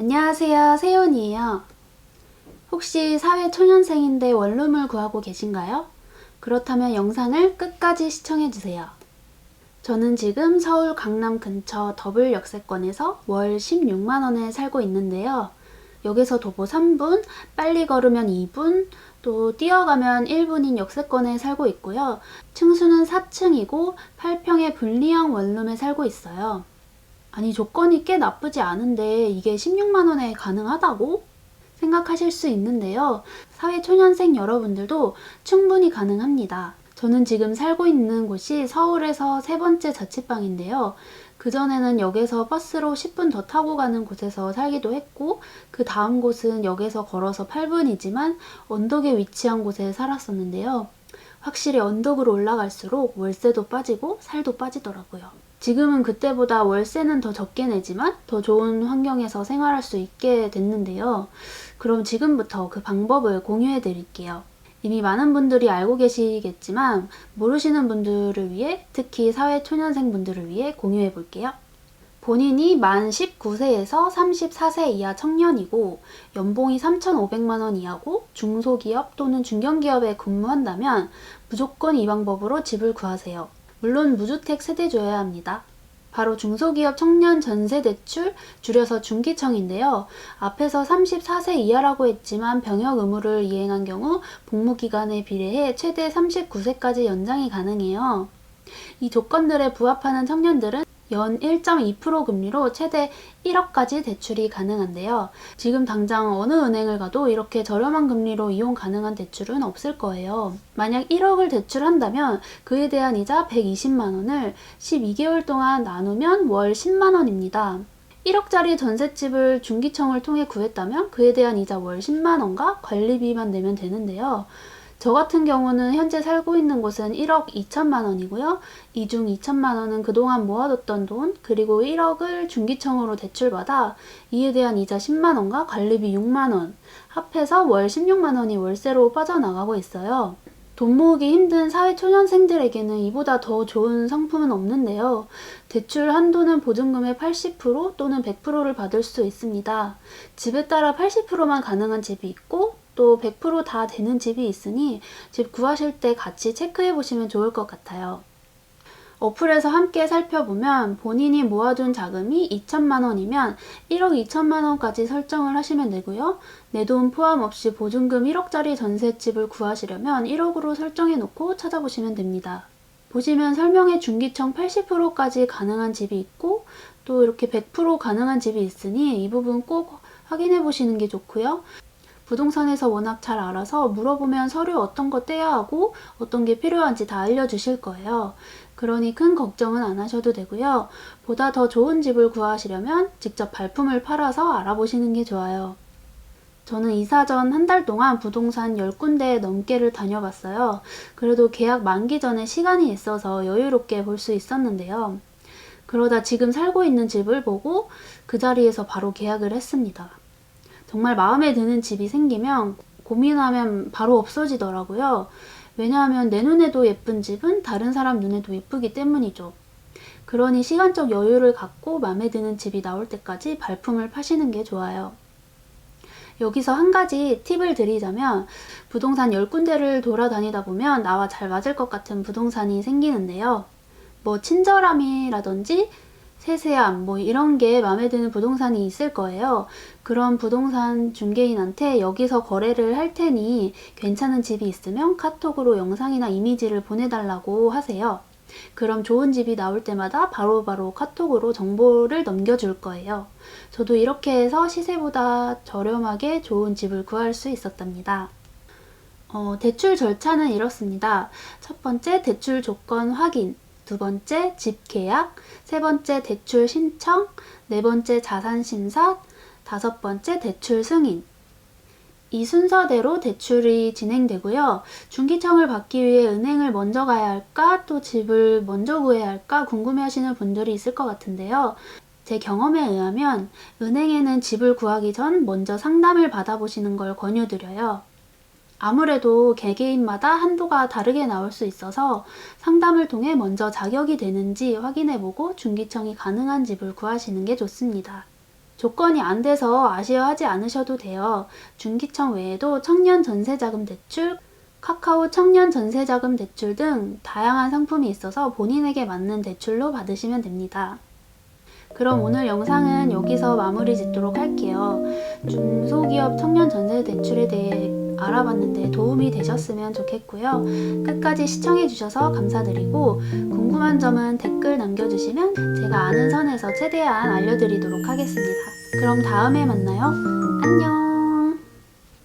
안녕하세요. 세연이에요. 혹시 사회초년생인데 원룸을 구하고 계신가요? 그렇다면 영상을 끝까지 시청해주세요. 저는 지금 서울 강남 근처 더블 역세권에서 월 16만원에 살고 있는데요. 여기서 도보 3분, 빨리 걸으면 2분, 또 뛰어가면 1분인 역세권에 살고 있고요. 층수는 4층이고 8평의 분리형 원룸에 살고 있어요. 아니 조건이 꽤 나쁘지 않은데 이게 16만 원에 가능하다고 생각하실 수 있는데요. 사회초년생 여러분들도 충분히 가능합니다. 저는 지금 살고 있는 곳이 서울에서 세 번째 자취방인데요. 그전에는 역에서 버스로 10분 더 타고 가는 곳에서 살기도 했고, 그 다음 곳은 역에서 걸어서 8분이지만 언덕에 위치한 곳에 살았었는데요. 확실히 언덕으로 올라갈수록 월세도 빠지고 살도 빠지더라고요. 지금은 그때보다 월세는 더 적게 내지만 더 좋은 환경에서 생활할 수 있게 됐는데요. 그럼 지금부터 그 방법을 공유해 드릴게요. 이미 많은 분들이 알고 계시겠지만 모르시는 분들을 위해 특히 사회 초년생 분들을 위해 공유해 볼게요. 본인이 만 19세에서 34세 이하 청년이고 연봉이 3,500만 원 이하고 중소기업 또는 중견기업에 근무한다면 무조건 이 방법으로 집을 구하세요. 물론 무주택 세대주여야 합니다. 바로 중소기업 청년 전세 대출 줄여서 중기청인데요. 앞에서 34세 이하라고 했지만 병역 의무를 이행한 경우 복무 기간에 비례해 최대 39세까지 연장이 가능해요. 이 조건들에 부합하는 청년들은 연 1.2% 금리로 최대 1억까지 대출이 가능한데요. 지금 당장 어느 은행을 가도 이렇게 저렴한 금리로 이용 가능한 대출은 없을 거예요. 만약 1억을 대출한다면 그에 대한 이자 120만 원을 12개월 동안 나누면 월 10만 원입니다. 1억짜리 전셋집을 중기청을 통해 구했다면 그에 대한 이자 월 10만 원과 관리비만 내면 되는데요. 저 같은 경우는 현재 살고 있는 곳은 1억 2천만 원이고요. 이 중 2천만 원은 그동안 모아뒀던 돈, 그리고 1억을 중기청으로 대출받아 이에 대한 이자 10만 원과 관리비 6만 원, 합해서 월 16만 원이 월세로 빠져나가고 있어요. 돈 모으기 힘든 사회초년생들에게는 이보다 더 좋은 상품은 없는데요. 대출 한도는 보증금의 80% 또는 100%를 받을 수 있습니다. 집에 따라 80%만 가능한 집이 있고 또 100%다 되는 집이 있으니 집 구하실 때 같이 체크해 보시면 좋을 것 같아요. 어플에서 함께 살펴보면 본인이 모아둔 자금이 2천만 원이면 1억 2천만 원까지 설정을 하시면 되고요. 내 돈 포함 없이 보증금 1억짜리 전셋집을 구하시려면 1억으로 설정해 놓고 찾아보시면 됩니다. 보시면 설명에 중기청 80%까지 가능한 집이 있고 또 이렇게 100% 가능한 집이 있으니 이 부분 꼭 확인해 보시는 게 좋고요. 부동산에서 워낙 잘 알아서 물어보면 서류 어떤 거 떼야 하고 어떤 게 필요한지 다 알려주실 거예요. 그러니 큰 걱정은 안 하셔도 되고요. 보다 더 좋은 집을 구하시려면 직접 발품을 팔아서 알아보시는 게 좋아요. 저는 이사 전 한 달 동안 부동산 10군데 넘게를 다녀봤어요. 그래도 계약 만기 전에 시간이 있어서 여유롭게 볼 수 있었는데요. 그러다 지금 살고 있는 집을 보고 그 자리에서 바로 계약을 했습니다. 정말 마음에 드는 집이 생기면 고민하면 바로 없어지더라고요. 왜냐하면 내 눈에도 예쁜 집은 다른 사람 눈에도 예쁘기 때문이죠. 그러니 시간적 여유를 갖고 마음에 드는 집이 나올 때까지 발품을 파시는 게 좋아요. 여기서 한 가지 팁을 드리자면 부동산 10군데를 돌아다니다 보면 나와 잘 맞을 것 같은 부동산이 생기는데요. 뭐 친절함이라든지 세세함, 뭐 이런 게 마음에 드는 부동산이 있을 거예요. 그런 부동산 중개인한테 여기서 거래를 할 테니 괜찮은 집이 있으면 카톡으로 영상이나 이미지를 보내달라고 하세요. 그럼 좋은 집이 나올 때마다 바로바로 바로 카톡으로 정보를 넘겨줄 거예요. 저도 이렇게 해서 시세보다 저렴하게 좋은 집을 구할 수 있었답니다. 어, 대출 절차는 이렇습니다. 첫 번째, 대출 조건 확인. 두 번째 집 계약, 세 번째 대출 신청, 네 번째 자산 심사, 다섯 번째 대출 승인. 이 순서대로 대출이 진행되고요. 중기청을 받기 위해 은행을 먼저 가야 할까, 또 집을 먼저 구해야 할까 궁금해 하시는 분들이 있을 것 같은데요. 제 경험에 의하면 은행에는 집을 구하기 전 먼저 상담을 받아보시는 걸 권유드려요. 아무래도 개개인마다 한도가 다르게 나올 수 있어서 상담을 통해 먼저 자격이 되는지 확인해보고 중기청이 가능한 집을 구하시는 게 좋습니다. 조건이 안 돼서 아쉬워하지 않으셔도 돼요. 중기청 외에도 청년 전세자금 대출, 카카오 청년 전세자금 대출 등 다양한 상품이 있어서 본인에게 맞는 대출로 받으시면 됩니다. 그럼 오늘 영상은 여기서 마무리 짓도록 할게요. 중소기업 청년 전세 대출에 대해 알아봤는데 도움이 되셨으면 좋겠고요. 끝까지 시청해주셔서 감사드리고 궁금한 점은 댓글 남겨주시면 제가 아는 선에서 최대한 알려드리도록 하겠습니다. 그럼 다음에 만나요. 안녕!